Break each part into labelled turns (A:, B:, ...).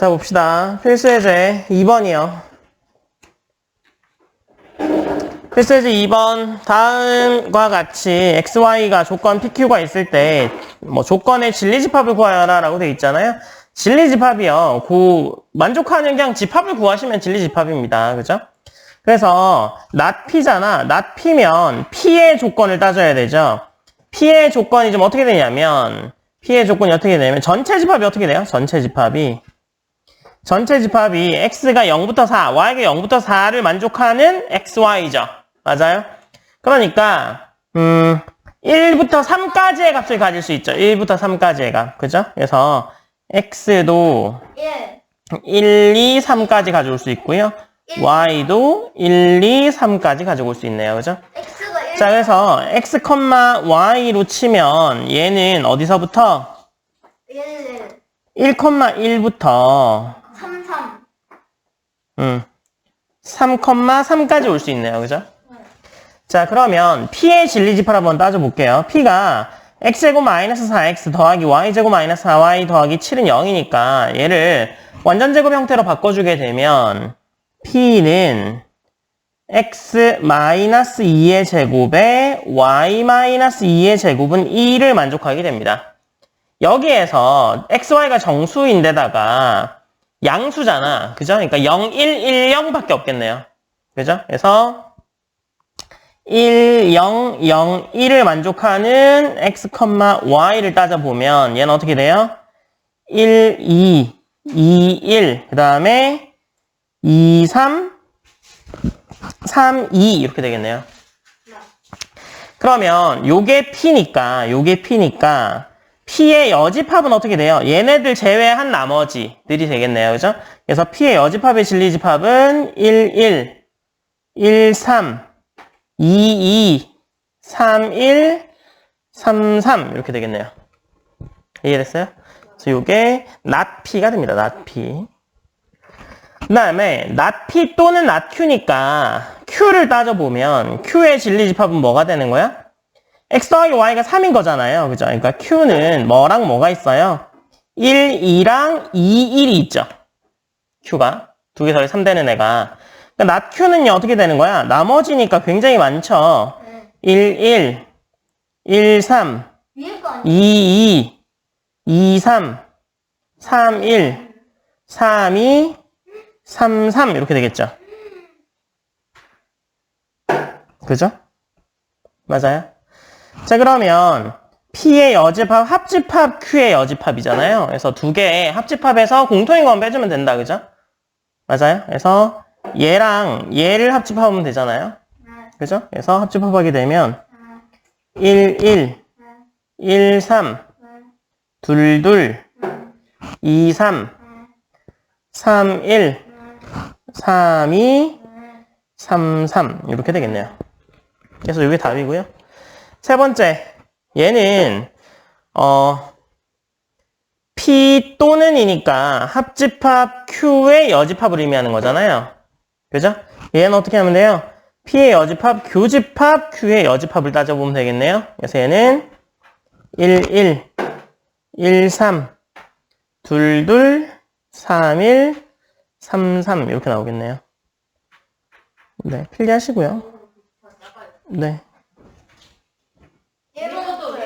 A: 자, 봅시다. 필수예제 2번이요. 필수예제 2번. 다음과 같이 XY가 조건 PQ가 있을 때, 뭐, 조건의 진리집합을 구하여라 라고 되어 있잖아요. 진리집합이요. 그, 만족하는 그냥 집합을 구하시면 진리집합입니다. 그죠? 그래서, not P잖아. not P면 P의 조건을 따져야 되죠. P의 조건이 좀 어떻게 되냐면, P의 조건이 어떻게 되냐면, 전체 집합이 어떻게 돼요? 전체 집합이. 전체 집합이 x가 0부터 4, y가 0부터 4를 만족하는 xy죠. 맞아요? 그러니까 음 1부터 3까지의 값을 가질 수 있죠. 1부터 3까지의 값. 그죠? 그래서 x도
B: 1.
A: 1, 2, 3까지 가져올 수 있고요. y도 1, 2, 3까지 가져올 수 있네요. 그죠?
B: x가 1.
A: 자, 그래서 x, y로 치면 얘는 어디서부터
B: 1,
A: 1, 1부터
B: 3, 3.
A: 음. 3,3까지 올 수 있네요. 그죠? 자, 그러면 P의 진리집합 한번 따져볼게요. P가 x제곱 마이너스 4x 더하기 y제곱 마이너스 4y 더하기 7은 0이니까 얘를 완전제곱 형태로 바꿔주게 되면 P는 x 마이너스 2의 제곱에 y 마이너스 2의 제곱은 2를 만족하게 됩니다. 여기에서 xy가 정수인데다가 양수잖아. 그죠? 그러니까 0, 1, 1, 0밖에 없겠네요. 그죠? 그래서 1, 0, 0, 1을 만족하는 x, y를 따져보면 얘는 어떻게 돼요? 1, 2, 2, 1. 그 다음에 2, 3, 3, 2 이렇게 되겠네요. 그러면 요게 P니까 요게 P니까 P의 여집합은 어떻게 돼요? 얘네들 제외한 나머지들이 되겠네요. 그죠? 그래서 P의 여집합의 진리집합은 1, 1, 1, 3, 2, 2, 3, 1, 3, 3 이렇게 되겠네요. 이해됐어요? 그래서 not P가 됩니다. P. 그 다음에 P 또는 not Q니까 Q를 따져보면 Q의 진리집합은 뭐가 되는 거야? X 더하기 y가 3인 거잖아요. 그죠? 그러니까 q는 뭐랑 뭐가 있어요? 1, 2랑 2, 1이 있죠. q가. 두 개 더해 3 되는 애가. 그러니까 not q는요, 어떻게 되는 거야? 나머지니까 굉장히 많죠.
B: 네.
A: 1, 1, 1, 3,
B: 위에 거 아니야?
A: 2, 2, 2, 3, 3, 1, 3, 2, 3, 3 이렇게 되겠죠. 그죠? 맞아요? 자 그러면 P의 여집합, 합집합, Q의 여집합이잖아요. 그래서 두 개의 합집합에서 공통인 건 빼주면 된다, 그죠? 맞아요? 그래서 얘랑 얘를 합집합하면 되잖아요.
B: 네.
A: 그죠? 그래서 합집합하게 되면
B: 네.
A: 1, 1,
B: 네.
A: 1, 3,
B: 네.
A: 2, 2, 2, 3,
B: 네.
A: 3, 1,
B: 네.
A: 3, 2,
B: 네.
A: 3, 3 이렇게 되겠네요. 그래서 이게 답이고요. 세 번째, 얘는 어 P 또는 이니까 합집합 Q의 여집합을 의미하는 거잖아요. 그죠? 얘는 어떻게 하면 돼요? P의 여집합, 교집합, Q의 여집합을 따져보면 되겠네요. 그래서 얘는 1, 1, 1, 3, 2, 2, 3, 1, 3, 3 이렇게 나오겠네요. 네, 필기하시고요. 네.
B: 얘것도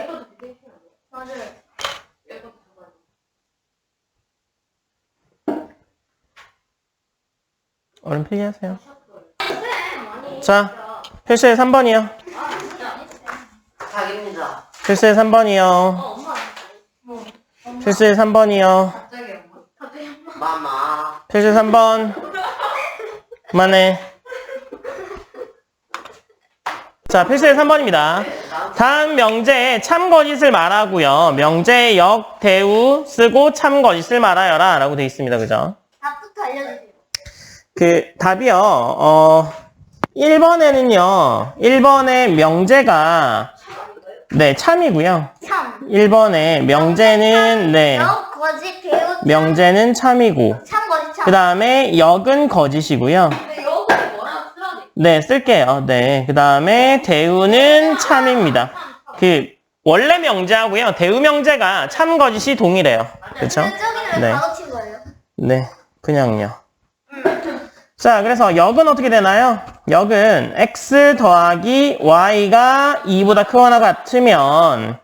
B: 맞아요.
A: 얼른 필기하세요. 자, 필수의 3번이요.
C: 자기입니다.
A: 필수의 3번이요. 필수의 3번이요.
C: 마마.
A: 필수의 3번. 그만해. 자, 필수의 3번입니다. 다음 명제에 참 거짓을 말하고요. 명제의 역, 대우 쓰고 참 거짓을 말하여라 라고 되어 있습니다. 그죠?
B: 답부터 알려주세요.
A: 그 답이요. 어 1번에는요. 1번의 명제가 네, 참이고요.
B: 참.
A: 1번의 명제는 네.
B: 역, 거짓, 배우,
A: 명제는 참이고
B: 참, 거짓, 참.
A: 그다음에 역은 거짓이고요. 네, 쓸게요. 네. 그다음에 대우는 참입니다. 그 원래 명제하고요. 대우 명제가 참 거짓이 동일해요. 그렇죠? 네.
B: 거예요.
A: 네, 그냥요. 자, 그래서 역은 어떻게 되나요? 역은 x 더하기 y가 2보다 크거나 같으면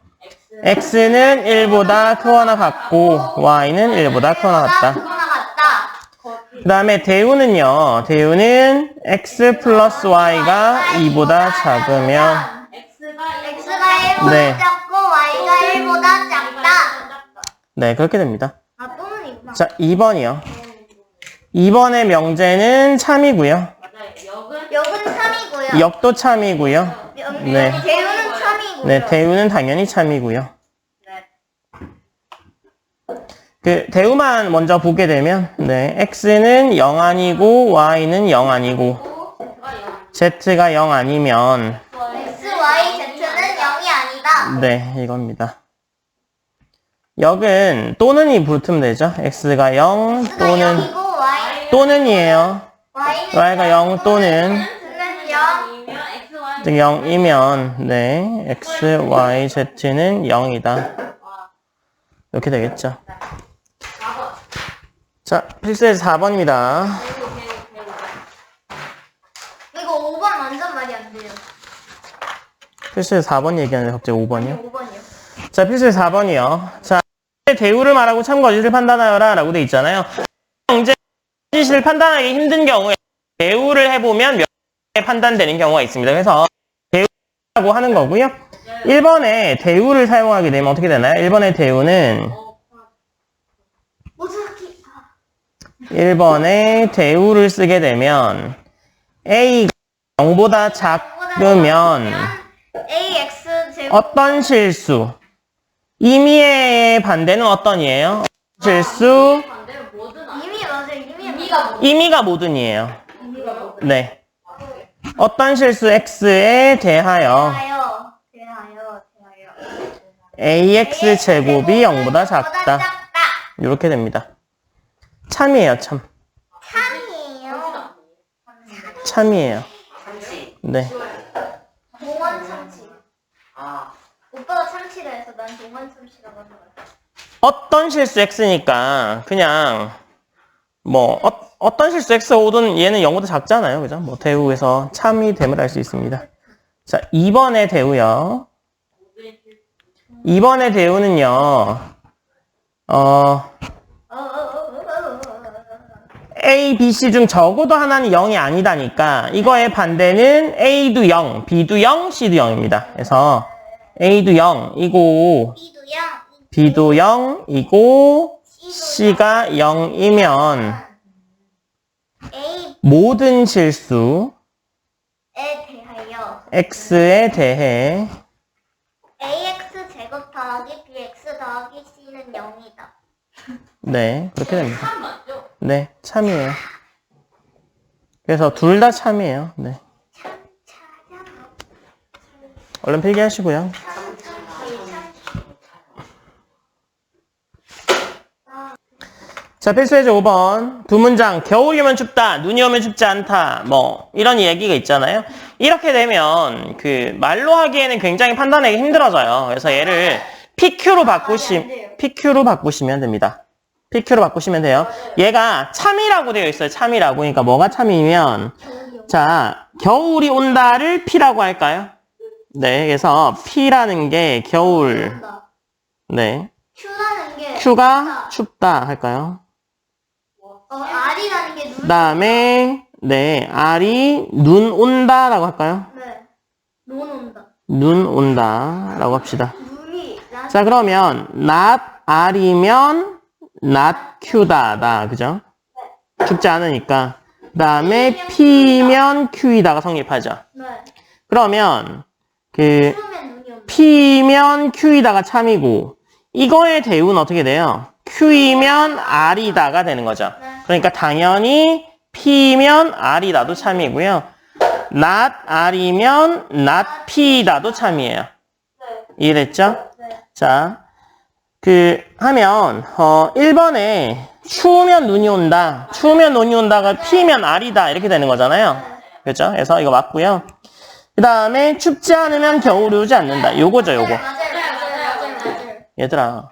A: x는 1보다 크거나 같고 y는 1보다 크거나 같다.
B: 그
A: 다음에 대우는요. 대우는 x 플러스 y가 2보다 작으면
C: X가
B: x가 1보다
A: 네.
B: 작고 y가 1보다 작다.
A: 네, 그렇게 됩니다.
B: 아 또는.
A: 자, 2번이요. 2번의 명제는 참이고요.
C: 맞아요. 역은
B: 역은 3이고요.
A: 역도 참이고요. 네.
B: 대우는 3이고요.
A: 네, 대우는 당연히 참이고요.
C: 네.
A: 그 대우만 먼저 보게 되면 네, x는 0 아니고 y는 0 아니고
C: X가 0.
A: z가 0 아니면
B: x, y, z는 0이 아니다.
A: 네, 이겁니다. 역은 또는이 붙으면 되죠. x가 0
B: x가
A: 또는
B: 0이고 y,
A: 또는이에요. y가 0 또는
B: z는 0.
C: 0이면 XY.
A: 즉 0이면 네, x, y, z는 0이다.
C: 와.
A: 이렇게 되겠죠.
C: 4번.
A: 자, 필수에서 4번입니다.
C: 배우, 배우, 배우.
B: 이거 5번 완전 말이 안 돼요.
A: 필수에서 4번 얘기하는데 갑자기 5번이요?
B: 5번이요.
A: 자, 필수의 4번이요. 자, 대우를 말하고 참 거짓을 판단하여라 라고 돼 있잖아요. 경제 거짓을 판단하기 힘든 경우에 대우를 해보면 몇 개 판단되는 경우가 있습니다. 그래서 대우라고 하는 거고요. 1번에 대우를 사용하게 되면 어떻게 되나요? 1번의 대우는
C: 어,
B: 오즈키.
A: 1번에 대우를 쓰게 되면 A가 0보다 작으면 어떤 실수? 임의의 반대는 어떤이에요? 실수, 임의가 모든이에요. 네. 어떤 실수 x에 대하여
B: 대하여 대하여 대하여
A: ax 제곱이 0보다 작다. 이렇게 됩니다. 참이에요, 참.
B: 참이에요.
A: 참이에요. 네.
B: 동원 참치.
C: 아.
B: 오빠가 참치라 해서 난 동원 참치라고 하는 거야.
A: 어떤 실수 x니까 그냥 뭐 어, 떤 실수 x 오든 얘는 0보다 작잖아요. 그죠? 뭐 대우에서 참이 됨을 알 수 있습니다. 자, 2번의 대우요. 2번의 대우는요. 어. A, B, C 중 적어도 하나는 0이 아니다니까 이거의 반대는 A도 0, B도 0, C도 0입니다. 그래서 A도 0이고
B: B도 양,
A: B도 0이고 C가 0이면
B: A에
A: 모든 실수
B: 대하여
A: X에 대해
B: ax 제곱 더하기 bx 더하기 c는 0이다.
A: 네 그렇게 됩니다.
C: 참 맞죠?
A: 네 참이에요. 그래서 둘 다 참이에요. 네 얼른 필기하시고요. 자, 필수예제 5번. 두 문장. 겨울이 오면 춥다. 눈이 오면 춥지 않다. 뭐, 이런 얘기가 있잖아요. 이렇게 되면, 그, 말로 하기에는 굉장히 판단하기 힘들어져요. 그래서 얘를 PQ로 바꾸시, PQ로 바꾸시면 됩니다. PQ로 바꾸시면 돼요. 얘가 참이라고 되어 있어요. 참이라고. 그러니까 뭐가 참이면, 자, 겨울이 온다를 P라고 할까요? 네, 그래서 P라는 게 겨울, 네.
B: q라는 게
A: Q가 춥다 할까요?
B: 어, r이라는 게 눈.
A: 그 다음에 네 R이 눈 온다라고 할까요?
B: 네. 눈 온다.
A: 눈 온다라고 합시다.
B: 눈이 나
A: 자 그러면 not R이면 not Q다다 그죠? 춥지 않으니까 그 다음에 P면 Q이다가 성립하죠.
B: 네.
A: 그러면 그
B: 추우면 눈이 온다.
A: P면 Q이다가 참이고 이거의 대우는 어떻게 돼요? Q이면 R이다가 되는 거죠.
B: 네.
A: 그러니까 당연히 P면 R이다도 참이고요. not R이면 not P다도 참이에요.
B: 네.
A: 이해됐죠?
B: 네.
A: 자, 그 하면 어 1번에 추우면 눈이 온다. 추우면 눈이 온다가 P면 R이다 이렇게 되는 거잖아요. 그렇죠? 그래서 이거 맞고요. 그 다음에 춥지 않으면 겨울이 오지 않는다. 요거죠, 요거. 얘들아.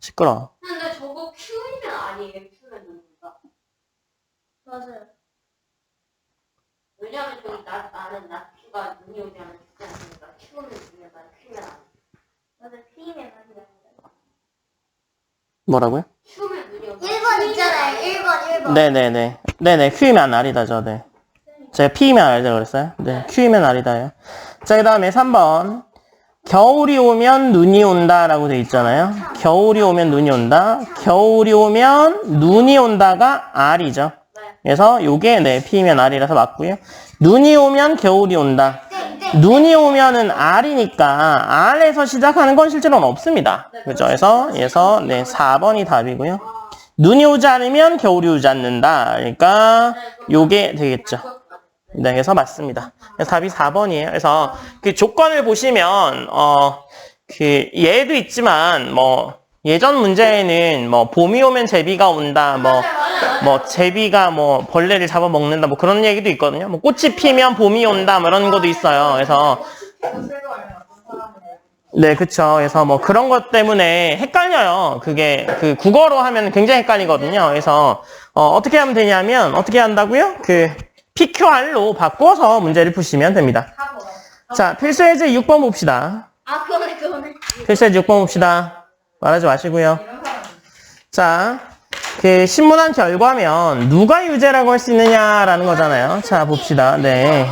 A: 시끄러.
C: 근데 저거 Q이면 아니에요. Q는 누구가?
B: 맞아요.
C: 왜냐면 저기 나, 나는 나 Q가 눈이 오지 않은 Q지 않습니까? Q는 누구면 난 Q면 안
B: 맞아요. P면 아니라.
A: 뭐라고요?
C: Q면 눈이 오지
B: 1번 있잖아요. 1번, 1번.
A: 네네네. 네네, Q이면 R이다죠, 네. 제가 P이면 R이라고 그랬어요? 네, Q이면 R이다요. 자, 그 다음에 3번. 겨울이 오면 눈이 온다라고 돼 있잖아요. 겨울이 오면 눈이 온다. 겨울이 오면 눈이 온다가 R이죠. 그래서 요게 네, P면 R이라서 맞고요. 눈이 오면 겨울이 온다. 눈이 오면은 R이니까 R에서 시작하는 건 실제로는 없습니다. 그죠? 그래서 그래서 네, 4번이 답이고요. 눈이 오지 않으면 겨울이 오지 않는다. 그러니까 요게 되겠죠. 네, 그래서 맞습니다. 그래서 답이 4번이에요. 그래서 그 조건을 보시면 어그 얘도 있지만 뭐 예전 문제에는 뭐 봄이 오면 제비가 온다. 뭐 뭐 제비가 뭐 벌레를 잡아먹는다. 뭐 그런 얘기도 있거든요. 뭐 꽃이 피면 봄이 온다. 뭐 이런 것도 있어요. 그래서 네, 그쵸. 그래서 뭐 그런 것 때문에 헷갈려요. 그게 그 국어로 하면 굉장히 헷갈리거든요. 그래서 어, 떻게 하면 되냐면 어떻게 한다고요? 그 PQR로 바꿔서 문제를 푸시면 됩니다. 자, 필수 예제 6번 봅시다.
B: 아, 그거네, 그거네.
A: 필수 예제 6번 봅시다. 말하지 마시고요. 자, 그 신문한 결과면 누가 유죄라고 할 수 있느냐라는 거잖아요. 자, 봅시다. 네.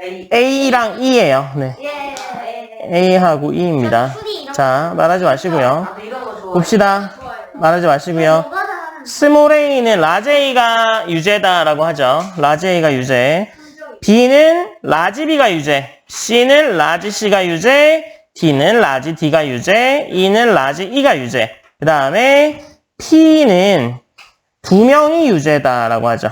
C: A.
A: A랑 E예요. 네.
B: 예.
A: A하고 E입니다. 자, 말하지 마시고요.
C: 거 좋아해.
A: 봅시다. 말하지 마시고요.
B: 다
A: 스몰 a는 라지 a가 유죄다라고 하죠. 라지 a가 유죄. b는 라지 b가 유죄. c는 라지 c가 유죄. D는 라지 d가 유죄. e는 라지 e가 유죄. 그 다음에 p는 두 명이 유죄다라고 하죠.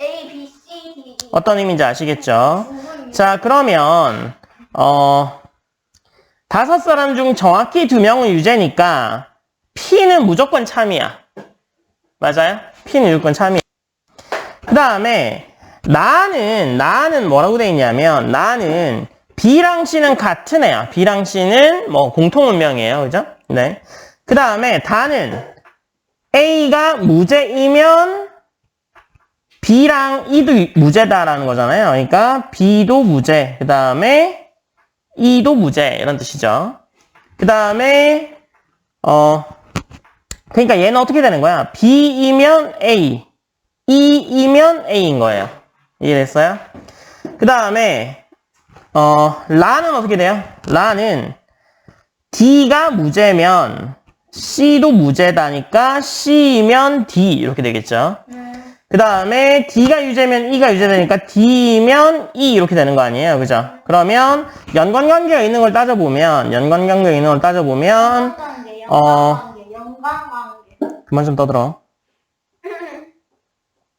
B: A, B, C, D, E.
A: 어떤 의미인지 아시겠죠? 자, 그러면 어 다섯 사람 중 정확히 두 명은 유죄니까 P는 무조건 참이야. 맞아요? P는 무조건 참이야. 그 다음에 나는 나는 뭐라고 돼 있냐면 나는 B랑 C는 같은 애야. B랑 C는 뭐 공통 운명이에요. 그죠? 네. 그 다음에 다는 A가 무죄이면 B랑 E도 유- 무죄다라는 거잖아요. 그러니까 B도 무죄, 그 다음에 E도 무죄 이런 뜻이죠. 그 다음에 어 그러니까 얘는 어떻게 되는 거야? B이면 A, E이면 A인 거예요. 이해됐어요? 그 다음에 어 라는 어떻게 돼요? 라는 D가 무죄면 C도 무죄다니까 C이면 D 이렇게 되겠죠. 그 다음에 D가 유죄면 E가 유죄되니까 D면 E 이렇게 되는 거 아니에요. 그죠? 그러면 연관관계가 있는 걸 따져보면, 연관관계가 있는 걸 따져보면,
B: 연관관계,
A: 어.
B: 연관관계, 연관관계.
A: 그만 좀 떠들어.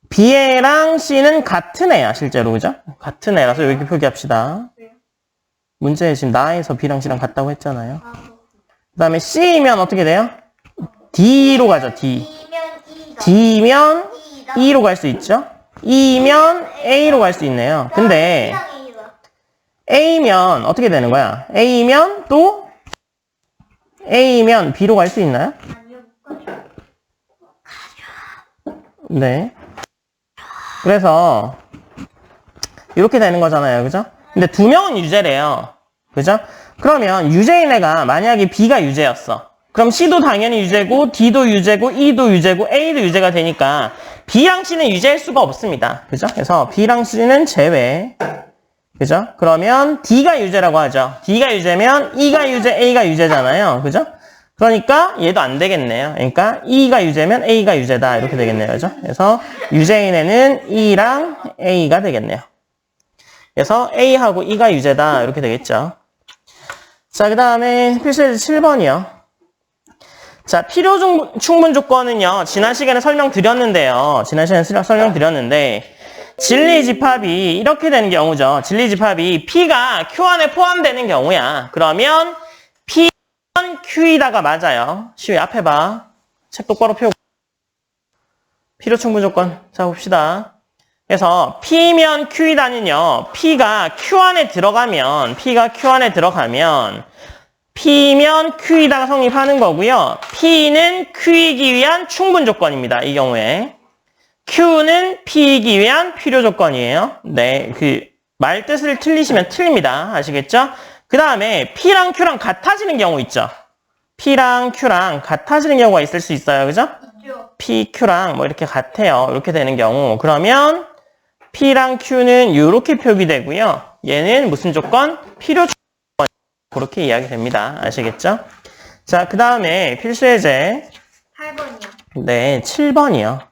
A: B애랑 C는 같은 애야, 실제로. 그죠? 같은 애라서 이렇게 표기합시다. 문제에 지금 나에서 B랑 C랑 같다고 했잖아요.
B: 그
A: 다음에 C면 어떻게 돼요? D로 가죠, D.
B: D면.
A: E로 갈 수 있죠? E면 A로 갈 수 있네요. 근데. A면 어떻게 되는 거야? A면 또 A면 B로 갈 수 있나요? 네. 그래서 이렇게 되는 거잖아요. 그죠? 근데 두 명은 유죄래요. 그죠? 그러면 유죄인 애가 만약에 B가 유죄였어. 그럼 C도 당연히 유죄고 D도 유죄고 E도 유죄고 A도 유죄가 되니까 B랑 C는 유죄일 수가 없습니다. 그죠? 그래서 B랑 C는 제외. 그죠? 그러면 D가 유죄라고 하죠. D가 유죄면 E가 유죄, A가 유죄잖아요. 그죠? 그러니까 얘도 안 되겠네요. 그러니까 E가 유죄면 A가 유죄다. 이렇게 되겠네요. 그죠? 그래서 유죄인에는 E랑 A가 되겠네요. 그래서 A하고 E가 유죄다. 이렇게 되겠죠. 자, 그 다음에 필수예제 7번이요. 자, 필요 중- 충분 조건은요, 지난 시간에 설명드렸는데요. 지난 시간에 설- 설명드렸는데, 진리 집합이 이렇게 되는 경우죠. 진리 집합이 P가 Q 안에 포함되는 경우야. 그러면 P는 Q이다가 맞아요. 시우 앞에 봐. 책 똑바로 펴고. 필요 충분 조건. 자, 봅시다. 그래서 P면 Q이다는요, P가 Q 안에 들어가면, P가 Q 안에 들어가면, P면 Q이다가 성립하는 거고요. P는 Q이기 위한 충분 조건입니다. 이 경우에. Q는 P이기 위한 필요 조건이에요. 네, 그 말 뜻을 틀리시면 틀립니다. 아시겠죠? 그 다음에 P랑 Q랑 같아지는 경우 있죠. P랑 Q랑 같아지는 경우가 있을 수 있어요. 그죠?
B: 있죠.
A: P, Q랑 뭐 이렇게 같아요. 이렇게 되는 경우. 그러면 P랑 Q는 이렇게 표기되고요. 얘는 무슨 조건? 필요 조건. 그렇게 이야기됩니다. 아시겠죠? 자, 그 다음에 필수 예제.
B: 8번이요.
A: 네, 7번이요.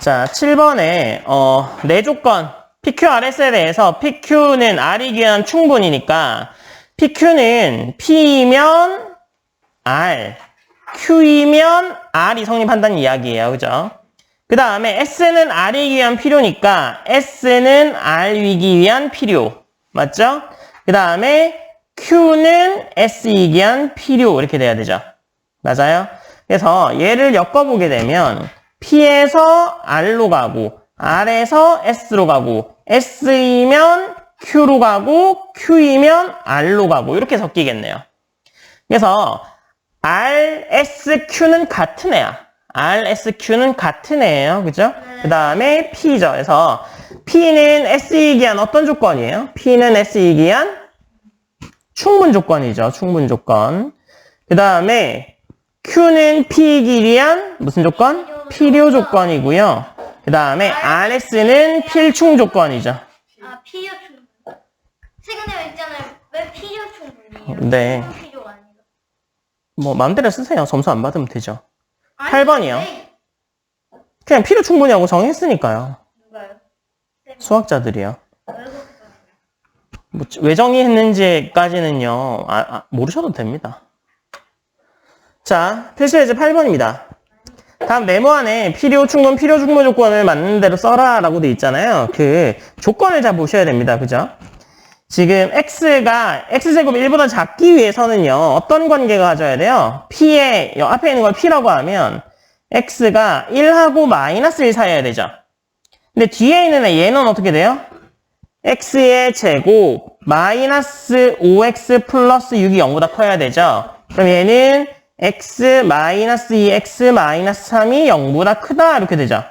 A: 자, 7번에, 어, 네 조건. PQRS에 대해서 PQ는 R이기 위한 충분이니까, PQ는 P이면 R, Q이면 R이 성립한다는 이야기예요. 그죠? 그 다음에 S는 R이기 위한 필요니까, S는 R이기 위한 필요. 맞죠? 그 다음에 Q는 S이기 위한 필요. 이렇게 돼야 되죠. 맞아요? 그래서 얘를 엮어보게 되면 P에서 R로 가고 R에서 S로 가고 S이면 Q로 가고 Q이면 R로 가고 이렇게 섞이겠네요. 그래서 R, S, Q는 같은 애야. R, S, Q는 같은 애예요. 그죠? 그 다음에 P죠. 그래서 P는 S이기 위한 어떤 조건이에요? P는 S이기 위한 충분 조건이죠. 충분 조건. 그 다음에 Q는 P이기 위한 무슨 조건? 필요 조건이고요. 그 다음에 RS는 필충 조건이죠.
B: 아, 필요 충분. 최근에 있잖아요. 왜 필요 충분이에요?
A: 네.
B: 필요가 아니라.
A: 뭐 마음대로 쓰세요. 점수 안 받으면 되죠.
B: 아니,
A: 8번이요.
B: 네.
A: 그냥 필요 충분이라고 정했으니까요.
B: 누가요?
A: 수학자들이요. 뭐, 왜 정의했는지까지는요, 아, 아, 모르셔도 됩니다. 자, 필수 예제 8번입니다. 다음 네모 안에 필요 충분, 필요 충분 조건을 맞는 대로 써라 라고 돼 있잖아요. 그 조건을 잘 보셔야 됩니다. 그죠? 지금 x가 x제곱 1보다 작기 위해서는요, 어떤 관계가 가져야 돼요? p에, 여 앞에 있는 걸 p라고 하면 x가 1하고 마이너스 1 사이여야 되죠. 근데 뒤에 있는 애 얘는 어떻게 돼요? x의 제곱 마이너스 5x 플러스 6이 0보다 커야 되죠. 그럼 얘는 x 마이너스 2x 마이너스 3이 0보다 크다 이렇게 되죠.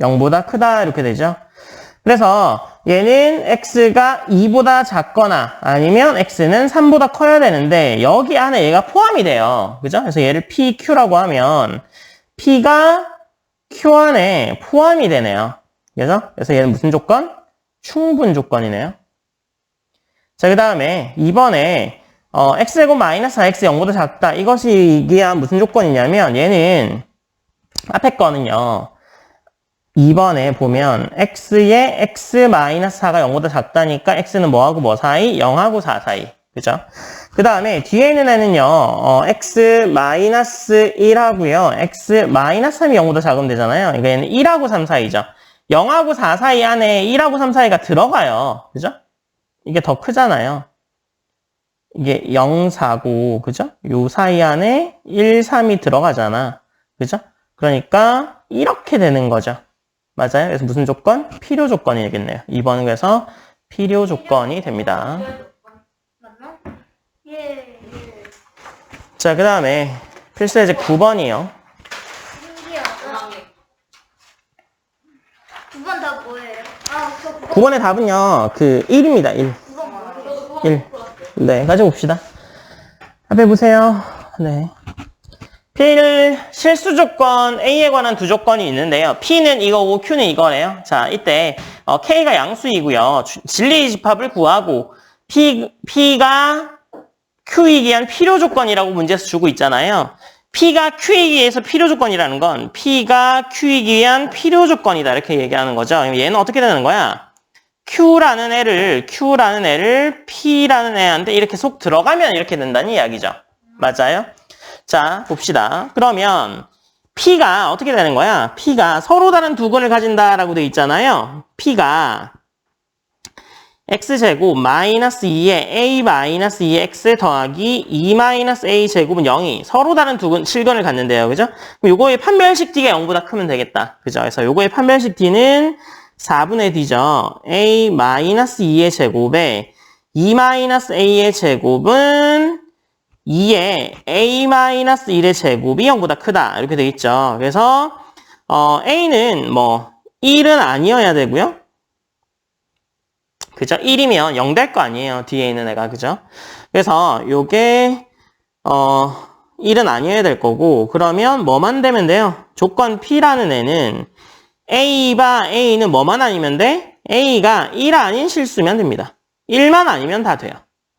A: 0보다 크다 이렇게 되죠. 그래서 얘는 x가 2보다 작거나 아니면 x는 3보다 커야 되는데 여기 안에 얘가 포함이 돼요. 그죠? 그래서 얘를 pq라고 하면 p가 q 안에 포함이 되네요. 그죠? 그래서 얘는 무슨 조건? 충분 조건이네요. 자, 그 다음에 2번에 어, x제곱 마이너스 4x 0보다 작다. 이것이 이게 무슨 조건이냐면 얘는 앞에 거는요. 2번에 보면 x의 x 마이너스 4가 0보다 작다니까 x는 뭐하고 뭐 사이? 0하고 4 사이. 그죠? 그 다음에 뒤에 있는 애는요. 어, x 마이너스 1하고요. x 마이너스 3이 0보다 작으면 되잖아요. 이거 얘는 1하고 3 사이죠. 0하고 4 사이 안에 1하고 3 사이가 들어가요. 그죠? 이게 더 크잖아요. 이게 0, 4고, 그죠? 요 사이 안에 1, 3이 들어가잖아. 그죠? 그러니까 이렇게 되는 거죠. 맞아요? 그래서 무슨 조건? 필요 조건이겠네요. 2번은 그래서 필요 조건이 됩니다.
B: 맞나? 예, 예.
A: 자, 그 다음에 필수예제 9번이요.
B: 신기하다. 9번 다 뭐예요? 아, 저 9번,
A: 9번의 답은요, 그 1입니다. 1.
B: 9번 뭐예요?
A: 1. 네, 가져봅시다. 앞에 보세요. 네. 필 실수 조건 A에 관한 두 조건이 있는데요. P는 이거고 Q는 이거래요. 자, 이때 어, K가 양수이고요. 주- 진리 집합을 구하고 P, P가 Q이기 위한 필요 조건이라고 문제에서 주고 있잖아요. P가 Q이기 위해서 필요 조건이라는 건 P가 Q이기 위한 필요 조건이다. 이렇게 얘기하는 거죠. 얘는 어떻게 되는 거야? Q라는 애를, Q라는 애를 P라는 애한테 이렇게 속 들어가면 이렇게 된다는 이야기죠. 맞아요? 자, 봅시다. 그러면 P가 어떻게 되는 거야? P가 서로 다른 두 근을 가진다라고 돼 있잖아요. P가 x제곱 마이너스 2에 a 마이너스 2x 더하기 2 마이너스 a 제곱은 0이 서로 다른 두 근, 7근을 갖는데요. 그죠? 요거의 판별식 d가 0보다 크면 되겠다. 그죠? 그래서 요거의 판별식 d는 4분의 d죠. a 마이너스 2의 제곱에 2-a의 제곱은 2의 a-1의 제곱이 0보다 크다. 이렇게 돼 있죠. 그래서 어, a는 뭐 1은 아니어야 되고요. 그죠? 1이면 0 될 거 아니에요. 뒤에 있는 애가. 그죠? 그래서 요게 어 1은 아니어야 될 거고 그러면 뭐만 되면 돼요? 조건 P라는 애는 A가 A는 뭐만 아니면 돼? A가 1 아닌 실수면 됩니다. 1만 아니면 다 돼요.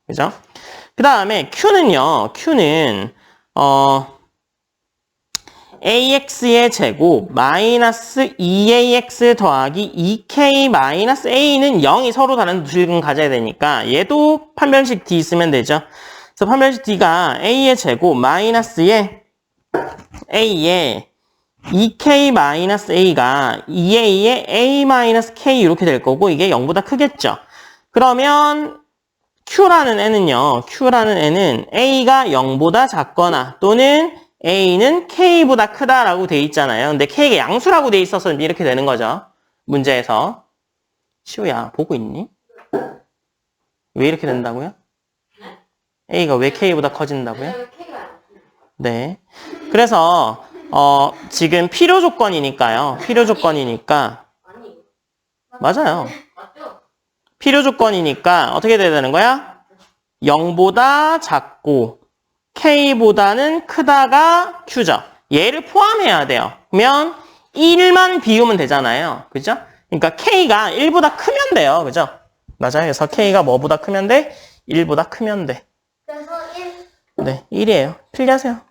A: 그죠? 그 다음에 Q는요. Q는 어 AX의 제곱 마이너스 2AX 더하기 2K 마이너스 A는 0이 서로 다른 두 식은 가져야 되니까 얘도 판별식 D 있으면 되죠. 그래서 판별식 D가 A의 제곱 마이너스의 A의 2K 마이너스 A가 2A의 A 마이너스 K 이렇게 될 거고 이게 0보다 크겠죠. 그러면 Q라는 애는요. Q라는 애는 A가 0보다 작거나 또는 A는 K보다 크다라고 돼 있잖아요. 근데 K가 양수라고 돼 있어서 이렇게 되는 거죠. 문제에서. 시우야, 보고 있니? 왜 이렇게 된다고요? A가 왜 K보다 커진다고요? 네. 그래서 어, 지금 필요 조건이니까요. 필요 조건이니까 맞아요. 필요 조건이니까 어떻게 돼야 되는 거야? 0보다 작고 K보다는 크다가 Q죠. 얘를 포함해야 돼요. 그러면 1만 비우면 되잖아요. 그죠? 그러니까 K가 1보다 크면 돼요. 그죠? 맞아요. 그래서 K가 뭐보다 크면 돼? 1보다 크면 돼.
B: 그래서 1
A: 네, 1이에요. 필기하세요.